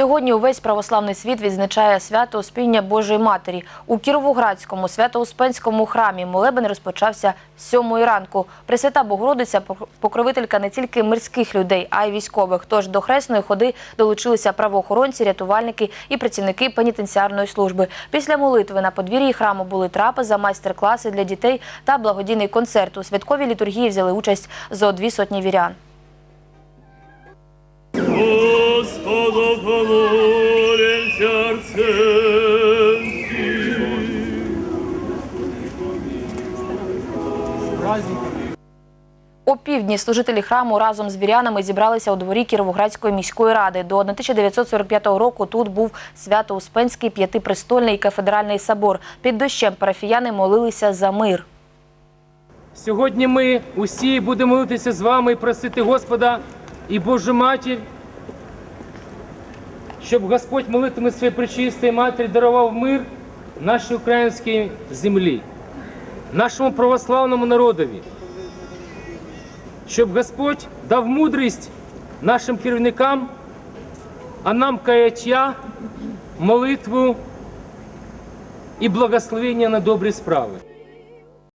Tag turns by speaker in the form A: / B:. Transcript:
A: Сьогодні увесь православний світ відзначає свято Успіння Божої Матері. У Кіровоградському свято-успенському храмі молебен розпочався сьомої ранку. Пресвята Богородиця – покровителька не тільки мирських людей, а й військових. Тож до хресної ходи долучилися правоохоронці, рятувальники і працівники пенітенціарної служби. Після молитви на подвір'ї храму були трапеза, майстер-класи для дітей та благодійний концерт. У святковій літургії взяли участь зо дві сотні вірян. О півдні служителі храму разом з вірянами зібралися у дворі Кіровоградської міської ради. До 1945 року тут був Свято-Успенський п'ятипрестольний кафедральний собор. Під дощем парафіяни молилися за мир.
B: Сьогодні ми усі будемо молитися з вами і просити Господа і Божу Матір, щоб Господь молитвами своєї пречистої матері дарував мир нашій українській землі, нашому православному народові, щоб Господь дав мудрість нашим керівникам, а нам каяття, молитву і благословення на добрі справи.